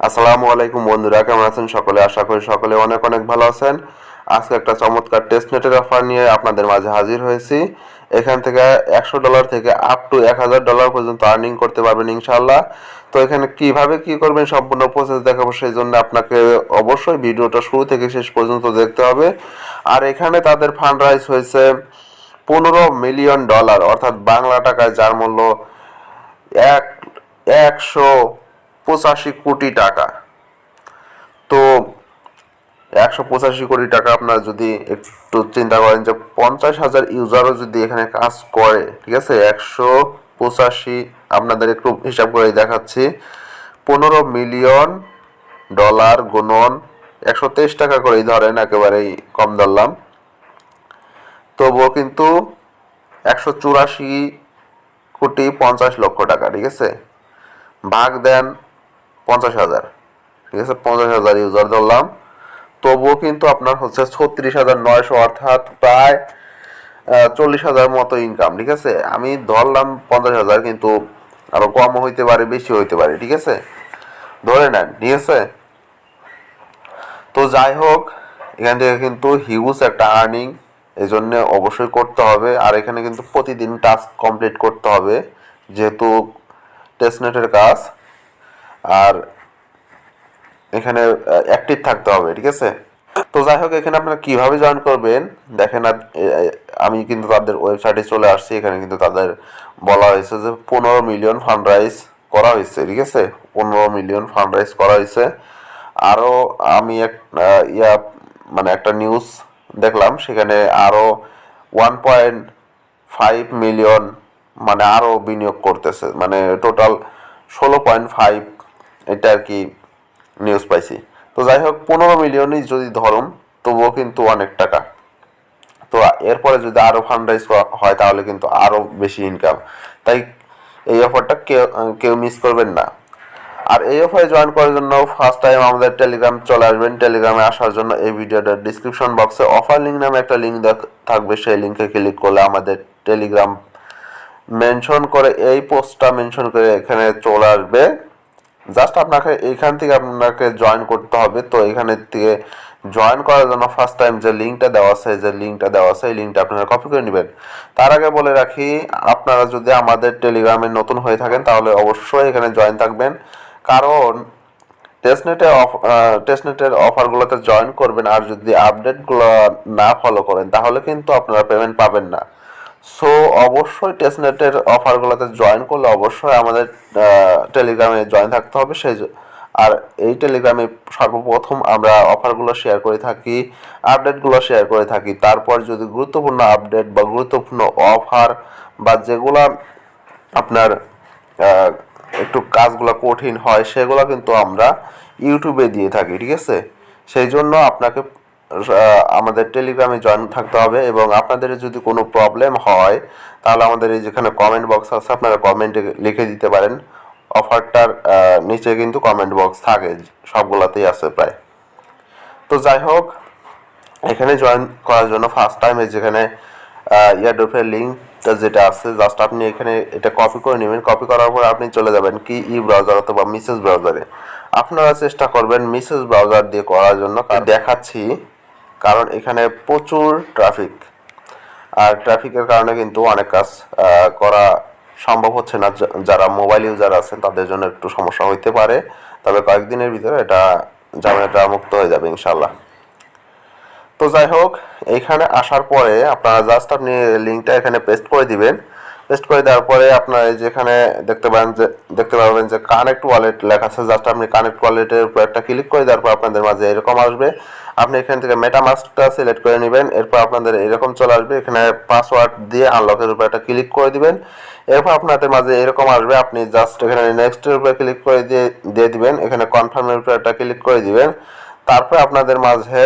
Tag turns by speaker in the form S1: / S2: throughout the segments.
S1: আসসালামু আলাইকুম বন্ধুরা, কেমন আছেন সকলে? আশা করি সকলে অনেক অনেক ভালো আছেন। আজকে একটা চমৎকার টেস্ট নেটের অফার নিয়ে আপনাদের মাঝে হাজির হয়েছি। এখান থেকে একশো ডলার থেকে আপ টু এক হাজার ডলার পর্যন্ত আর্নিং করতে পারবেন ইনশাল্লাহ তো এখানে কীভাবে কি করবেন সম্পূর্ণ প্রসেস দেখাবো, সেই জন্য আপনাকে অবশ্যই ভিডিওটা শুরু থেকে শেষ পর্যন্ত দেখতে হবে। আর এখানে তাদের ফান্ড রাইজ হয়েছে পনেরো মিলিয়ন ডলার অর্থাৎ বাংলা টাকায় যার মূল্য এক, একশো পঁচাশি কোটি টাকা। তো একশো পঁচাশি কোটি টাকা আপনার যদি একটু চিন্তা করেন যে পঞ্চাশ হাজার ইউজারও যদি এখানে কাজ করে, ঠিক আছে? একশো পঁচাশি আপনাদের একটু হিসাব করে দেখাচ্ছি। পনেরো মিলিয়ন ডলার গুণন একশো তেইশ টাকা করেই ধরেন, একেবারেই কম ধরলাম। তবুও কিন্তু একশো চুরাশি কোটি পঞ্চাশ লক্ষ টাকা, ঠিক আছে? ভাগ দেন পঞ্চাশ হাজার। ঠিক আছে? পঞ্চাশ হাজার ইউজার ধরলাম। তবুও কিন্তু আপনার হচ্ছে ছত্রিশ হাজার নয়শো অর্থাৎ প্রায় চল্লিশ হাজার মতো ইনকাম ঠিক আছে? আমি ধরলাম পঞ্চাশ হাজার কিন্তু আরও কম হইতে পারে বেশি হইতে পারে, ঠিক আছে? ধরে নেন, ঠিক আছে? তো যাই হোক, এখান থেকে কিন্তু হিউজ একটা আর্নিং এই জন্য অবশ্যই করতে হবে। আর এখানে কিন্তু প্রতিদিন টাস্ক কমপ্লিট করতে হবে, যেহেতু টেস্টনেটের কাজ। আর এখানে অ্যাক্টিভ থাকতে হবে, ঠিক আছে? তো যাই হোক, এখানে আপনারা কীভাবে জয়েন করবেন? দেখেন আমি কিন্তু তাদের ওয়েবসাইটে চলে আসছি, এখানে কিন্তু তাদের বলা হয়েছে যে পনেরো মিলিয়ন ফান্ড রাইজ করা হয়েছে, ঠিক আছে? পনেরো মিলিয়ন ফান্ড রাইজ করা হয়েছে। আরও আমি এক ইয়া মানে একটা নিউজ দেখলাম, সেখানে আরও ওয়ান পয়েন্ট ফাইভ মিলিয়ন মানে আরও বিনিয়োগ করতেছে মানে টোটাল ষোলো পয়েন্ট ফাইভ এটা আর কি নিউজ পাইছি। তো যাই হোক পনেরো মিলিয়নই যদি ধরুন, তবুও কিন্তু অনেক টাকা। তো এরপরে যদি আরও ফান্ড রাইজ হয়, তাহলে কিন্তু আরও বেশি ইনকাম তাই এই অফারটা কেউ কেউ মিস করবেন না। আর এই অফারে জয়েন করার জন্য ফার্স্ট টাইম আমাদের টেলিগ্রাম চলে আসবেন। টেলিগ্রামে আসার জন্য এই ভিডিওটার ডিসক্রিপশন বক্সে অফার লিঙ্ক নামে একটা লিঙ্ক দেখ থাকবে। সেই লিঙ্কে ক্লিক করলে আমাদের টেলিগ্রাম মেনশন করে, এই পোস্টটা মেনশন করে এখানে চলে আসবে। জাস্ট আপনাকে এইখান থেকে আপনাকে জয়েন করতে হবে। তো এখানে থেকে জয়েন করার জন্য ফার্স্ট টাইম যে লিঙ্কটা দেওয়া আছে, যে লিঙ্কটা দেওয়া আছে, এই লিঙ্কটা আপনারা কপি করে নেবেন। তার আগে বলে রাখি, আপনারা যদি আমাদের টেলিগ্রামে নতুন হয়ে থাকেন, তাহলে অবশ্যই এখানে জয়েন থাকবেন। কারণ টেস্টনেটে অফ টেস্টনেটের অফারগুলোতে জয়েন করবেন, আর যদি আপডেটগুলো না ফলো করেন, তাহলে কিন্তু আপনারা পেমেন্ট পাবেন না। সো অবশ্যই টেস্টনেটের অফারগুলোতে জয়েন করলে অবশ্যই আমাদের টেলিগ্রামে জয়েন থাকতে হবে। সেই আর এই টেলিগ্রামে সর্বপ্রথম আমরা অফারগুলো শেয়ার করে থাকি আপডেটগুলো শেয়ার করে থাকি। তারপর যদি গুরুত্বপূর্ণ আপডেট বা গুরুত্বপূর্ণ অফার বা যেগুলো আপনার একটু কাজগুলো কঠিন হয়, সেগুলো কিন্তু আমরা ইউটিউবে দিয়ে থাকি, ঠিক আছে? সেই জন্য আপনাকে আমাদের টেলিগ্রামে জয়েন থাকতে হবে এবং আপনাদের যদি কোনো প্রবলেম হয়, তাহলে আমাদের এই যেখানে কমেন্ট বক্স আছে, আপনারা কমেন্টে লিখে দিতে পারেন। অফারটার নিচে কিন্তু কমেন্ট বক্স থাকে, সবগুলোতেই আছে প্রায়। তো যাই হোক, এখানে জয়েন করার জন্য ফার্স্ট টাইম যেখানে ইয়ারডোফের লিঙ্কটা যেটা আছে জাস্ট আপনি এখানে এটা কপি করে নেবেন। কপি করার পর আপনি চলে যাবেন কি ই ব্রাউজার অথবা মিসেস ব্রাউজারে আপনারা চেষ্টা করবেন মিসেস ব্রাউজার দিয়ে করার জন্য। দেখাচ্ছি। কারণ এখানে প্রচুর ট্রাফিক আর ট্রাফিকের কারণে কিন্তু অনেক কাজ করা সম্ভব হচ্ছে না। যারা মোবাইল ইউজার আছেন, তাদের জন্য একটু সমস্যা হইতে পারে। তবে কয়েকদিনের ভিতরে এটা ঝামেলাটা মুক্ত হয়ে যাবে ইনশাল্লাহ তো যাই হোক, এখানে আসার পরে আপনারা জাস্ট আপনি লিঙ্কটা এখানে পেস্ট করে দিবেন। পেস্ট করে দেওয়ার পরে আপনার যেখানে দেখতে পাবেন যে, দেখতে পাবেন যে কানেক্ট ওয়ালেট লেখা আছে। জাস্ট আপনি কানেক্ট ওয়ালেটের উপর একটা ক্লিক করে দেওয়ার পর আপনাদের মাঝে এরকম আসবে। আপনি এখান থেকে মেটামাস্কটা সিলেক্ট করে নেবেন। এরপর আপনাদের এরকম চলে আসবে। এখানে পাসওয়ার্ড দিয়ে আনলকের উপর একটা ক্লিক করে দিবেন। এরপর আপনাদের মাঝে এরকম আসবে। আপনি জাস্ট এখানে নেক্সটের উপরে ক্লিক করে দিয়ে দিয়ে দিবেন। এখানে কনফার্মের উপর একটা ক্লিক করে দিবেন। তারপর আপনাদের মাঝে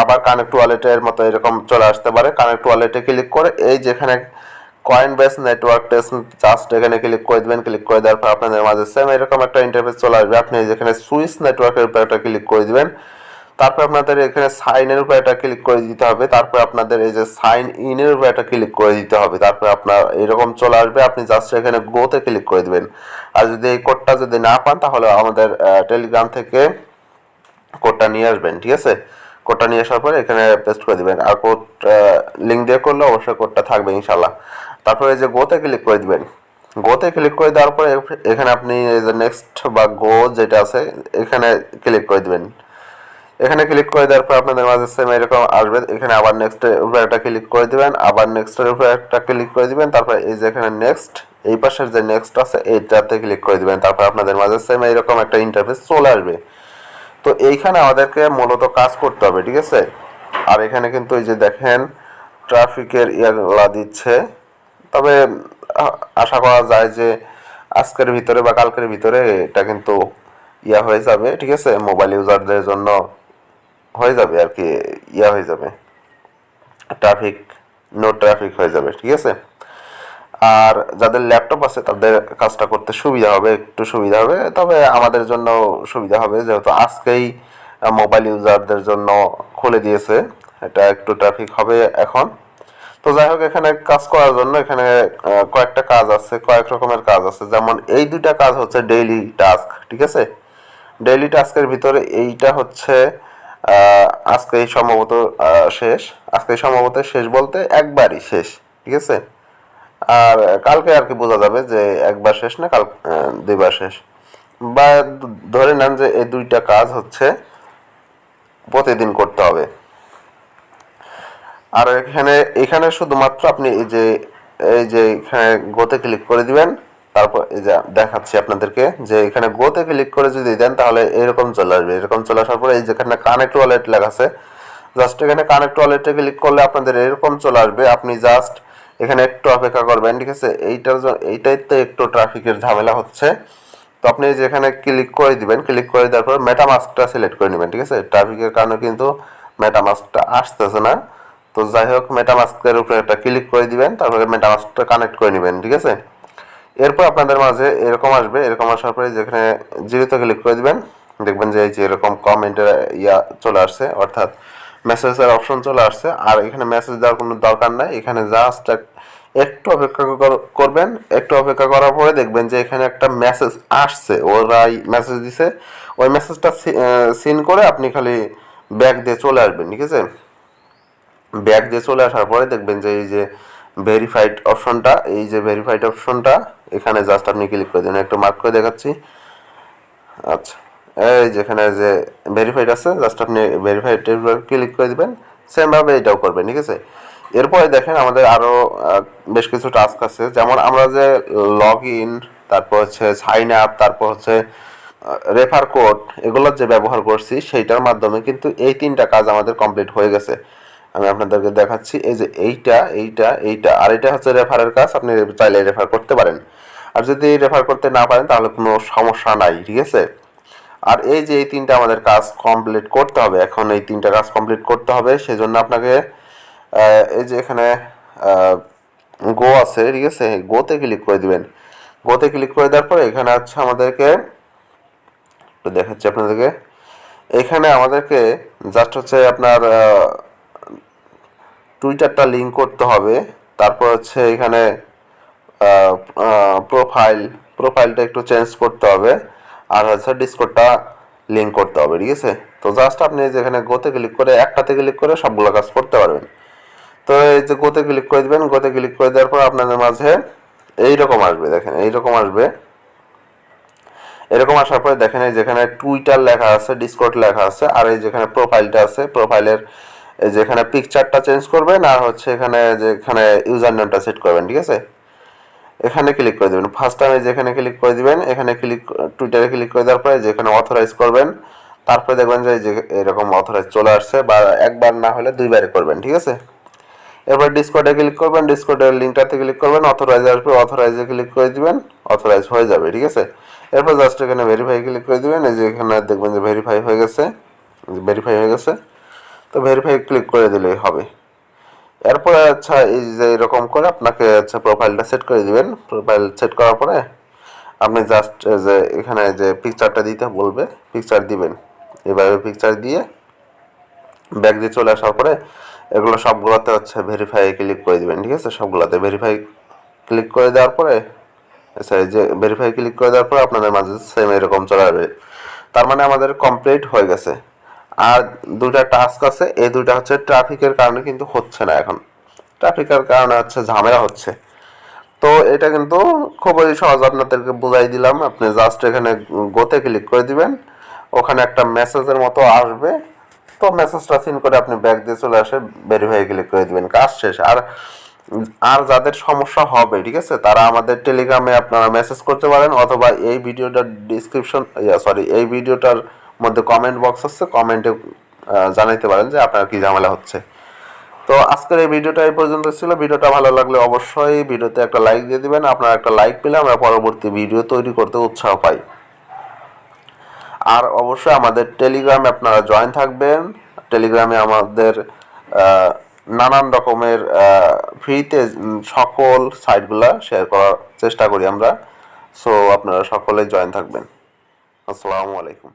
S1: আবার কানেক্ট ওয়ালেটের মতো এরকম চলে আসতে পারে। কানেক্ট ওয়ালেটে ক্লিক করে এই যেখানে coin base network test just এখানে ক্লিক করে দিবেন ক্লিক করে দেওয়ার পর আপনাদের মাঝে সেম এরকম একটা ইন্টারফেস চলে আসবে। আপনি যেখানে সুইস নেটওয়ার্কের উপর একটা ক্লিক করে দিবেন। তারপর আপনাদের এখানে সাইনের উপর একটা ক্লিক করে দিতে হবে। তারপর আপনাদের এই যে সাইন ইনের উপর একটা ক্লিক করে দিতে হবে। তারপর আপনার এরকম চলে আসবে। আপনি জাস্ট এখানে গোতে ক্লিক করে দিবেন। আর যদি এই কোডটা যদি না পান, তাহলে আমাদের টেলিগ্রাম থেকে কোডটা নিয়ে আসবেন, ঠিক আছে? কোডটা নিয়ে আসার পরে এখানে পেস্ট করে দিবেন। আর কোড লিঙ্ক দিয়ে করলে অবশ্যই কোডটা থাকবে ইনশাল্লাহ তারপরে এই যে গোতে ক্লিক করে দিবেন। গোতে ক্লিক করে দেওয়ার পরে এখানে আপনি এই যে নেক্সট বা গো যেটা আছে, এখানে ক্লিক করে দিবেন। এখানে ক্লিক করে দেওয়ার পর আপনাদের মাঝে সেম এরকম আসবে। এখানে আবার নেক্সট উপরে একটা ক্লিক করে দিবেন, আবার নেক্সটের উপরে একটা ক্লিক করে দিবেন, তারপর এই যে এখানে নেক্সট এই পাশের যে নেক্সট আছে, এইটাতে ক্লিক করে দিবেন। তারপর আপনাদের মাঝে সেম এরকম একটা ইন্টারফেস চলে আসবে। তো এইখানে আমাদেরকে মূলত কাজ করতে হবে, ঠিক আছে? আর এখানে কিন্তু এই যে দেখেন ট্রাফিকের ইয়াগুলা দিচ্ছে। তবে আশা করা যায় যে আজকের ভিতরে বা কালকের ভিতরে এটা কিন্তু ইয়া হয়ে যাবে, ঠিক আছে? মোবাইল ইউজারদের জন্য হয়ে যাবে আর কি, ইয়া হয়ে যাবে। ট্রাফিক নো ট্রাফিক হয়ে যাবে, ঠিক আছে? আর যাদের ল্যাপটপ আছে, তাদের কাজটা করতে সুবিধা হবে, একটু সুবিধা হবে। তবে আমাদের জন্য সুবিধা হবে, যেহেতু আজকেই মোবাইল ইউজারদের জন্য খুলে দিয়েছে। এটা একটু ট্রাফিক হবে এখন। তো যাই হোক, এখানে কাজ করার জন্য এখানে কয়েকটা কাজ আছে, কয়েক রকমের কাজ আছে। যেমন এই দুইটা কাজ হচ্ছে ডেইলি টাস্ক ঠিক আছে? ডেইলি টাস্কের ভিতরে এইটা হচ্ছে আজকে সম্ভবত শেষ। আজকে সম্ভবত শেষ বলতে একবারই শেষ, ঠিক আছে? আর কালকে আর কি বোঝা যাবে যে একবার শেষ না কাল দুইবার শেষ। বা ধরে নেন যে এই দুইটা কাজ হচ্ছে প্রতিদিন করতে হবে। আর এখানে এখানে শুধুমাত্র আপনি এই যে এই যে এখানে গোতে ক্লিক করে দিবেন। তারপর এই যে দেখাচ্ছি আপনাদেরকে যে এখানে গোতে ক্লিক করে যদি দেন তাহলে এরকম চলে আসবে। এরকম চলে আসার পরে এই যেখানে কানেক্ট ওয়ালেট লেখা আছে। জাস্ট এখানে কানেক্ট ওয়ালেটে ক্লিক করলে আপনাদের এরকম চলে আসবে। আপনি জাস্ট এখানে একটু অপেক্ষা করবেন, ঠিক আছে? এইটার এইটাই তো একটু ট্রাফিকের ঝামেলা হচ্ছে। তো আপনি যেখানে ক্লিক করে দিবেন, ক্লিক করে দেওয়ার পর মেটামাস্কটা সিলেক্ট করে নেবেন, ঠিক আছে? ট্রাফিকের কারণে কিন্তু মেটামাস্কটা আসতেছে না। তো যাই হোক মেটামাস্কের উপরে একটা ক্লিক করে দিবেন, তারপরে মেটামাস্কটা কানেক্ট করে নেবেন, ঠিক আছে? এরপর আপনাদের মাঝে এরকম আসবে, এরকম আসার পরে যেখানে জিরোতে ক্লিক করে দিবেন, দেখবেন যে এই যে এরকম কমেন্টের ইয়া চলে আসছে, অর্থাৎ মেসেজের অপশন চলে আসছে, আর এখানে মেসেজ দেওয়ার কোনো দরকার নাই, এখানে জাস্ট একটু অপেক্ষা কর- করবেন, একটু অপেক্ষা করার পরে দেখবেন যে এখানে একটা মেসেজ আসছে ওরাই মেসেজ দিছে, ওই মেসেজটা সিন করে আপনি খালি ব্যাক দিয়ে চলে আসবেন, ঠিক আছে? ব্যাক দিয়ে চলে আসার পরে দেখবেন যে এই যে ভেরিফাইড অপশনটা এই যে ভেরিফাইড অপশনটা এখানে জাস্ট আপনি ক্লিক করে দিন। একটু মার্ক করে দেখাচ্ছি। আচ্ছা এই যেখানে যে ভেরিফাইড আছে জাস্ট আপনি ভেরিফাইড ক্লিক করে দিবেন। সেম ভাবে এটাও করবেন ঠিক আছে? এরপরে দেখেন আমাদের আরও আহ, বেশ কিছু টাস্ক আছে। যেমন আমরা যে লগ ইন তারপর হচ্ছে সাইন আপ তারপর হচ্ছে রেফার কোড এগুলোর যে ব্যবহার করছি সেইটার মাধ্যমে কিন্তু এই তিনটা কাজ আমাদের কমপ্লিট হয়ে গেছে। আমি আপনাদেরকে দেখাচ্ছি, এই যে এইটা এইটা এইটা, আর এটা হচ্ছে রেফারের কাজ আপনি চাইলে রেফার করতে পারেন। আর যদি রেফার করতে না পারেন, তাহলে কোনো সমস্যা নাই, ঠিক আছে? আর এই যে এই তিনটা আমাদের কাজ কমপ্লিট করতে হবে, এখন এই তিনটা কাজ কমপ্লিট করতে হবে, সেজন্য আপনাকে এই যে এখানে গো আছে, ঠিক আছে? গোতে ক্লিক করে দিবেন। গোতে ক্লিক করে দেওয়ার পরে এখানে আছে আমাদেরকে দেখাচ্ছি আপনাদেরকে। এখানে আমাদেরকে জাস্ট হচ্ছে আপনার টুইটারটা লিঙ্ক করতে হবে। তারপর হচ্ছে এখানে প্রোফাইল প্রোফাইলটা একটু চেঞ্জ করতে হবে। আর হচ্ছে ডিসকোডটা লিঙ্ক করতে হবে, ঠিক আছে? তো জাস্ট আপনি যেখানে গোতে ক্লিক করে, একটাতে ক্লিক করে সবগুলো কাজ করতে পারবেন। তো এই যে গোতে ক্লিক করে দিবেন গোতে ক্লিক করে দেওয়ার পর আপনাদের মাঝে এইরকম আসবে, দেখেন, এইরকম আসবে। এরকম আসার পরে দেখেন এই যেখানে টুইটার লেখা আছে ডিসকোড লেখা আছে, আর এই যেখানে প্রোফাইলটা আছে প্রোফাইলের এই যেখানে পিকচারটা চেঞ্জ করবেন আর হচ্ছে এখানে যেখানে ইউজার নেমটা সেট করবেন, ঠিক আছে? এখানে ক্লিক করে দেবেন। ফার্স্ট টাইমে যেখানে ক্লিক করে দিবেন, এখানে ক্লিক টুইটারে ক্লিক করে দেওয়ার পরে যেখানে অথরাইজ করবেন, তারপরে দেখবেন যে এরকম অথরাইজ চলে আসছে বা একবার না হলে দুইবারে করবেন, ঠিক আছে? এরপর ডিসকর্ডে ক্লিক করবেন ডিসকর্ডের লিঙ্কটাতে ক্লিক করবেন অথরাইজ আসবে অথরাইজে ক্লিক করে দিবেন অথরাইজ হয়ে যাবে, ঠিক আছে? এরপর জাস্ট এখানে ভেরিফাই ক্লিক করে দিবেন, এই যে এখানে দেখবেন যে ভেরিফাই হয়ে গেছে ভেরিফাই হয়ে গেছে। তো ভেরিফাই ক্লিক করে দিলেই হবে। এরপরে আচ্ছা এই যে এরকম করে আপনাকে আচ্ছা প্রোফাইলটা সেট করে দিবেন। প্রোফাইল সেট করার পরে আপনি জাস্ট যে এখানে যে পিকচারটা দিতে বলবে পিকচার দিবেন। এভাবে পিকচার দিয়ে ব্যাগ দিয়ে চলে আসার পরে এগুলো সবগুলোতে হচ্ছে ভেরিফাই ক্লিক করে দিবেন, ঠিক আছে? সবগুলোতে ভেরিফাই ক্লিক করে দেওয়ার পরে আচ্ছা যে ভেরিফাই ক্লিক করে দেওয়ার পরে আপনাদের মাঝে সেম এরকম চলে আসবে। তার মানে আমাদের কমপ্লিট হয়ে গেছে। আর দুটা টাস্ক আছে, এই দুটা হচ্ছে ট্রাফিকের কারণে কিন্তু হচ্ছে না এখন। ট্রাফিকের কারণে হচ্ছে ঝামেলা হচ্ছে। তো এটা কিন্তু খুবই সহজ, আপনাদেরকে বুঝাই দিলাম। আপনি জাস্ট এখানে গোতে ক্লিক করে দিবেন। ওখানে একটা মেসেজের মতো আসবে। তো মেসেজটা সিন করে আপনি ব্যাক দিয়ে চলে আসে ভেরিফাই ক্লিক করে দিবেন। কাজ শেষ। আর আর যাদের সমস্যা হবে, ঠিক আছে, তারা আমাদের টেলিগ্রামে আপনারা মেসেজ করতে পারেন, অথবা এই ভিডিওটার ডিসক্রিপশন সরি এই ভিডিওটার মধ্যে কমেন্ট বক্স আছে কমেন্টে জানাইতে পারেন যে আপনার কি ঝামেলা হচ্ছে। তো আজকের এই ভিডিওটা এই পর্যন্ত ছিল। ভিডিওটা ভালো লাগলে অবশ্যই ভিডিওতে একটা লাইক দিয়ে দিবেন। আপনার একটা লাইক পেলে আমরা পরবর্তী ভিডিও তৈরি করতে উৎসাহ পাই। আর অবশ্যই আমাদের টেলিগ্রামে আপনারা জয়েন থাকবেন। টেলিগ্রামে আমাদের নানান রকমের ফ্রিতে সকল সাইটগুলা শেয়ার করার চেষ্টা করি আমরা। সো আপনারা সকলে জয়েন থাকবেন। আসসালামু আলাইকুম।